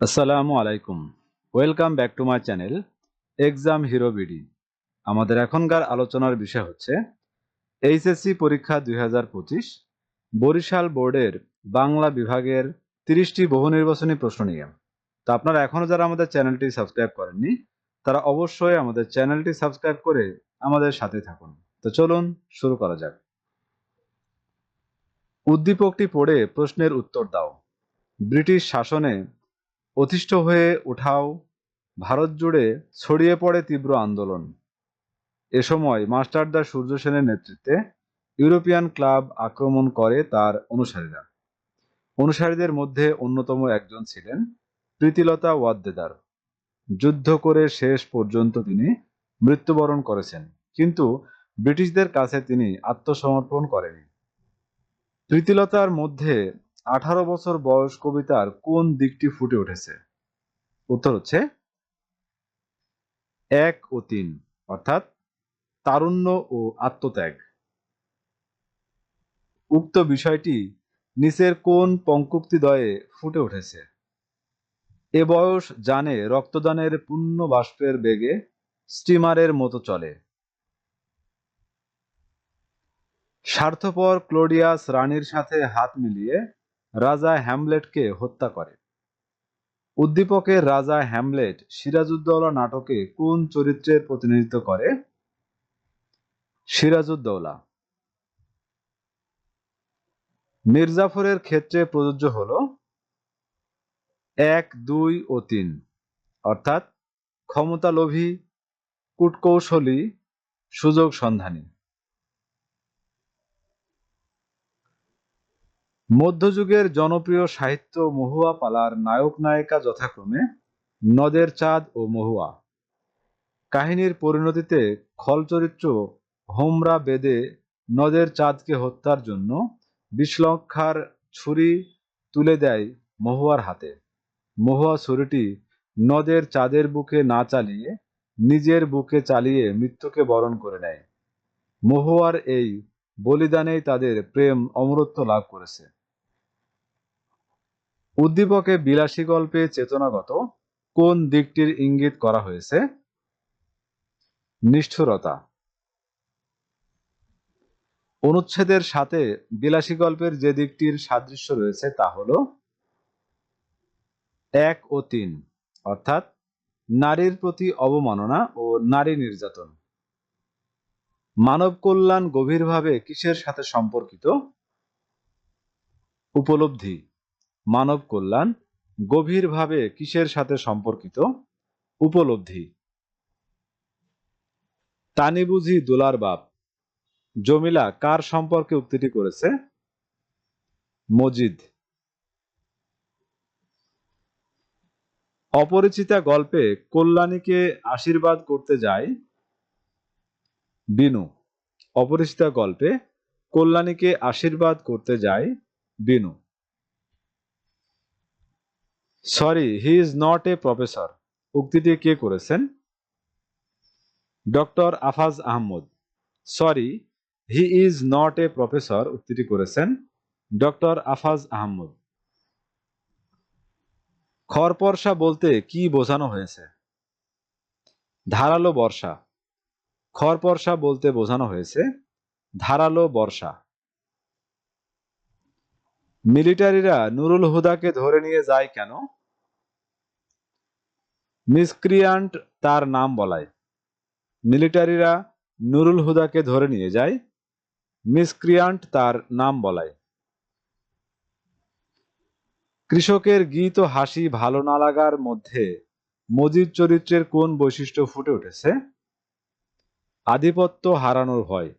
আসসালামু আলাইকুম। Welcome back to my channel, exam hero BD. আমাদের এখনকার আলোচনার বিষয় হচ্ছে, এইচএসসি পরীক্ষা দুই হাজার পঁচিশ, বরিশাল বোর্ডের বাংলা বিভাগের তিরিশটি বহু নির্বাচনী প্রশ্ন নিয়ে। তো আপনারা এখনও যারা আমাদের চ্যানেলটি সাবস্ক্রাইব করেননি, তারা অবশ্যই আমাদের চ্যানেলটি সাবস্ক্রাইব করে আমাদের সাথে থাকুন। তো চলুন শুরু করা যাক। উদ্দীপকটি পড়ে প্রশ্নের উত্তর দাও। ব্রিটিশ শাসনে অতিষ্ঠ হয়ে ওঠাও ভারত জুড়ে ছড়িয়ে পড়ে তীব্র আন্দোলন। এ সময় মাস্টারদা সূর্য সেনের নেতৃত্বে ইউরোপিয়ান ক্লাব আক্রমণ করে তার অনুসারীরা। অনুসারীদের মধ্যে অন্যতম একজন ছিলেন প্রীতিলতা ওয়াদ্দেদার। যুদ্ধ করে শেষ পর্যন্ত তিনি মৃত্যুবরণ করেছেন, কিন্তু ব্রিটিশদের কাছে তিনি আত্মসমর্পণ করেনি প্রীতিলতার মধ্যে আঠারো বছর বয়স কবিতার কোন দিকটি ফুটে উঠেছে? উত্তর হচ্ছে এক ও তিন, অর্থাৎ তারুণ্য ও আত্মত্যাগ। উক্ত বিষয়টি নিচের কোন পঙ্কুক্তিদ্বয়ে ফুটে উঠেছে? এ বয়স জানে রক্তদানের পূর্ণ বাষ্পের বেগে স্টিমারের মতো চলে। স্বার্থপর ক্লোডিয়াস রানীর সাথে হাত মিলিয়ে রাজা হ্যামলেটকে হত্যা করে। উদ্দীপকের রাজা হ্যামলেট সিরাজউদ্দৌলা নাটকে কোন চরিত্রের প্রতিনিধিত্ব করে? সিরাজউদ্দৌলা। মির্জাফরের ক্ষেত্রে প্রযোজ্য হল এক, দুই ও তিন। অর্থাৎ ক্ষমতালোভী, কূটকৌশলী, সুযোগ সন্ধানী। মধ্যযুগের জনপ্রিয় সাহিত্য মহুয়া পালার নায়ক নায়িকা যথাক্রমে নদের চাঁদ ও মহুয়া। কাহিনীর পরিণতিতে খল চরিত্র হোমরা বেদে নদের চাঁদকে হত্যার জন্য বিশ্বলক্ষার ছুরি তুলে দেয় মহুয়ার হাতে। মহুয়া ছুরিটি নদের চাঁদের বুকে না চালিয়ে নিজের বুকে চালিয়ে মৃত্যুকে বরণ করে নেয়। মহুয়ার এই বলিদানেই তাদের প্রেম অমরত্ব লাভ করেছে। উদ্দীপকে বিলাসী গল্পে চেতনাগত কোন দিকটির ইঙ্গিত করা হয়েছে? নিষ্ঠুরতা। অনুচ্ছেদের সাথে বিলাসী গল্পের যে দিকটির সাদৃশ্য রয়েছে তা হল এক ও তিন, অর্থাৎ নারীর প্রতি অবমাননা ও নারী নির্যাতন। মানব কল্যাণ গভীরভাবে কিসের সাথে সম্পর্কিত? উপলব্ধি। মানব কল্যাণ গভীরভাবে কিসের সাথে সম্পর্কিত? উপলব্ধি। তানি বুঝি দোলার বাপ। জমিলা কার সম্পর্কে উক্তিটি করেছে? মজিদ। অপরিচিতা গল্পে কল্যাণীকে আশীর্বাদ করতে যায় বিনু। অপরিচিতা গল্পে কল্যাণীকে আশীর্বাদ করতে যায় Binu. Sorry he is not a professor উক্তিটি কে করেছেন? Doctor Afaz Ahmad sorry he is not a professor উক্তিটি করেছেন ডক্টর আফাজ আহমদ খরপরসা বলতে কি বোঝানো হয়েছে? ধারালো বর্ষা। খরপরসা বলতে বোঝানো হয়েছে ধারালো বর্ষা। মিলিটারিরা নুরুল হুদাকে ধরে নিয়ে যায় কেন? মিসক্রিয়ান্ট তার নাম বলায়। মিলিটারিরা নুরুল হুদাকে ধরে নিয়ে যায়, মিসক্রিয়ান্ট তার নাম বলায়। কৃষকের গীত ও হাসি ভালো না লাগার মধ্যে মজিদ চরিত্রের কোন বৈশিষ্ট্য ফুটে উঠেছে? আধিপত্য হারানোর ভয়।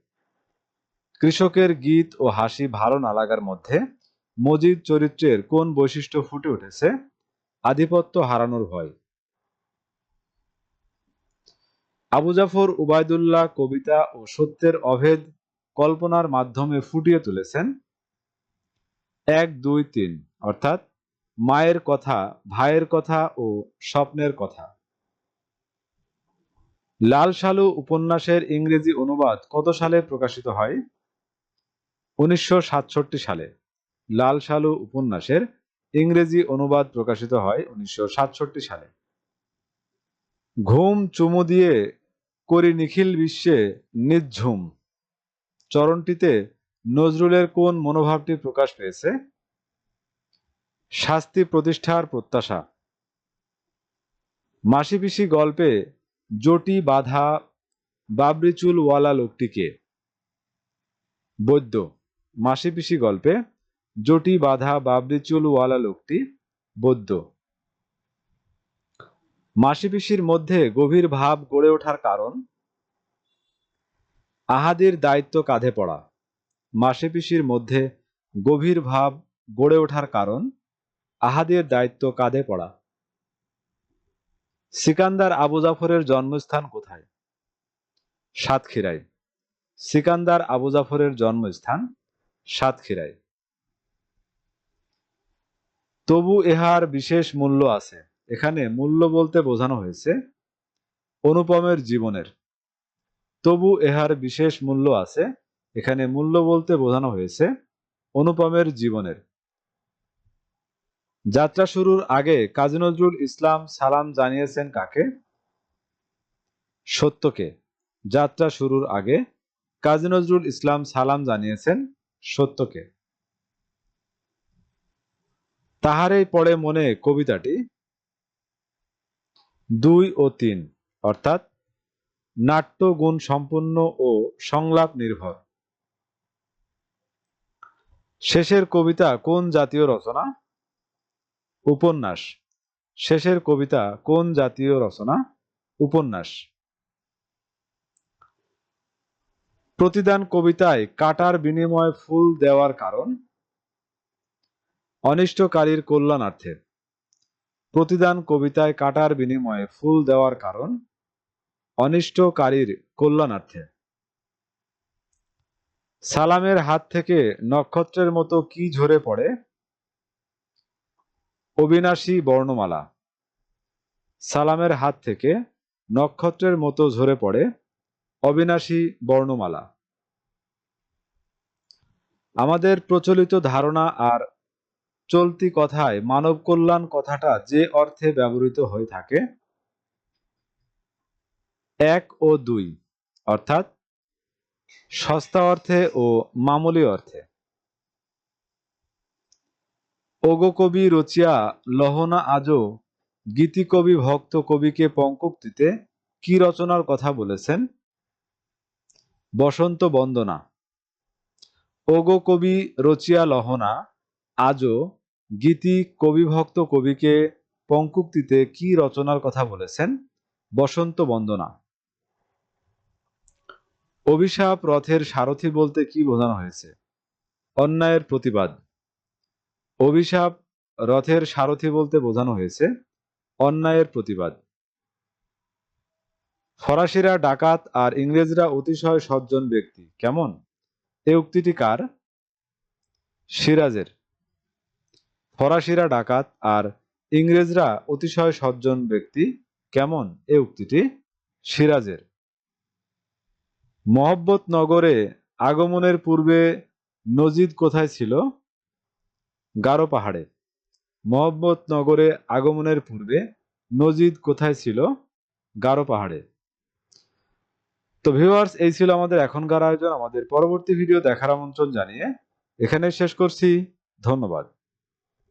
কৃষকের গীত ও হাসি ভালো না লাগার মধ্যে মজিদ চরিত্রের কোন বৈশিষ্ট্য ফুটে উঠেছে? আধিপত্য হারানোর ভয়। আবু জাফর, উবায়দুল্লাহ কবিতা ও সত্যের অভেদ কল্পনার মাধ্যমে ফুটিয়ে তুলেছেন। এক, দুই, তিন, অর্থাৎ মায়ের কথা, ভাইয়ের কথা ও স্বপ্নের কথা। লাল সালু উপন্যাসের ইংরেজি অনুবাদ কত সালে প্রকাশিত হয়? উনিশশো সাতষট্টি সালে। লাল সালু উপন্যাসের ইংরেজি অনুবাদ প্রকাশিত হয় উনিশশো সাতষট্টি সালে। ঘুম চুমু দিয়ে করি নিখিল বিশ্বে নিঝুম চরণটিতে নজরুলের কোন মনোভাবটি প্রকাশ পেয়েছে? শাস্তি প্রতিষ্ঠার প্রত্যাশা। মাসি পিসি গল্পে জটি বাধা বাবরিচুলওয়ালা লোকটিকে। বৈদ্য মাসি পিসি গল্পে জটি বাধা বাবরিচুলওয়ালা লোকটি বৈদ্য। মাসি পিসির মধ্যে গভীর ভাব গড়ে ওঠার কারণ? আহাদের দায়িত্ব কাঁধে পড়া। মাসি পিসির মধ্যে গভীর ভাব গড়ে ওঠার কারণ? আহাদের দায়িত্ব কাঁধে পড়া। সিকান্দার আবু জাফরের জন্মস্থান কোথায়? সাতক্ষীরায়। সিকান্দার আবু জাফরের জন্মস্থান সাতক্ষীরায়। তবু এহার বিশেষ মূল্য আছে। এখানে মূল্য বলতে বোঝানো হয়েছে অনুপমের জীবনের। তবু এহার বিশেষ মূল্য আছে। এখানে মূল্য বলতে বোঝানো হয়েছে অনুপমের জীবনের। যাত্রা শুরুর আগে কাজী নজরুল ইসলাম সালাম জানিয়েছেন কাকে? সত্যকে। যাত্রা শুরুর আগে কাজী নজরুল ইসলাম সালাম জানিয়েছেন সত্যকে। তাহারেই পড়ে মনে কবিতাটি দুই ও তিন, অর্থাৎ নাট্য গুণ সম্পূর্ণ ও সংলাপ নির্ভর। শেষের কবিতা কোন জাতীয় রচনা? উপন্যাস। শেষের কবিতা কোন জাতীয় রচনা? উপন্যাস। প্রতিদান কবিতায় কাটার বিনিময়ে ফুল দেওয়ার কারণ? অনিষ্টকারীর কল্যাণার্থে। প্রতিদান কবিতায় কাটার বিনিময়ে ফুল দেওয়ার কারণ অনিষ্টকারীর কল্যাণার্থে। সালামের হাত থেকে নক্ষত্রের মতো কি ঝরে পড়ে? অবিনাশী বর্ণমালা। সালামের হাত থেকে নক্ষত্রের মতো ঝরে পড়ে অবিনাশী বর্ণমালা। আমাদের প্রচলিত ধারণা আর চলতি কথায় মানব কল্যাণ কথাটা যে অর্থে ব্যবহৃত হয়ে থাকে, এক ও দুই, অর্থাৎ সস্তা অর্থে ও মামুলি অর্থে। ওগো কবি রচিয়া লহনা আজও গীতি কবি ভক্ত কবিকে পঙ্কুক্তিতে কি রচনার কথা বলেছেন? বসন্ত বন্দনা। ওগো কবি রচিয়া লহনা আজও গীতি কবিভক্ত কবিকে পঙ্কুক্তিতে কি রচনার কথা বলেছেন? বসন্ত বন্দনা। অভিশাপ, রথের সারথি বলতে কি বোঝানো হয়েছে? অন্যায়ের প্রতিবাদ। অভিশাপ, রথের সারথি বলতে বোঝানো হয়েছে, অন্যায়ের প্রতিবাদ। ফরাসিরা ডাকাত আর ইংরেজরা অতিশয় সজ্জন ব্যক্তি। কেমন? এ উক্তিটি কার? সিরাজের। ফরাসিরা ডাকাত আর ইংরেজরা অতিশয় সজ্জন ব্যক্তি। কেমন এ উক্তিটি? সিরাজের। মহব্বত নগরে আগমনের পূর্বে নজিদ কোথায় ছিল? গারো পাহাড়ে। মহব্বত নগরে আগমনের পূর্বে নজিদ কোথায় ছিল? গারো পাহাড়ে। তো ভিউয়ার্স, এই ছিল আমাদের এখনকার আয়োজন। আমাদের পরবর্তী ভিডিও দেখার আমন্ত্রণ জানিয়ে এখানে শেষ করছি। ধন্যবাদ।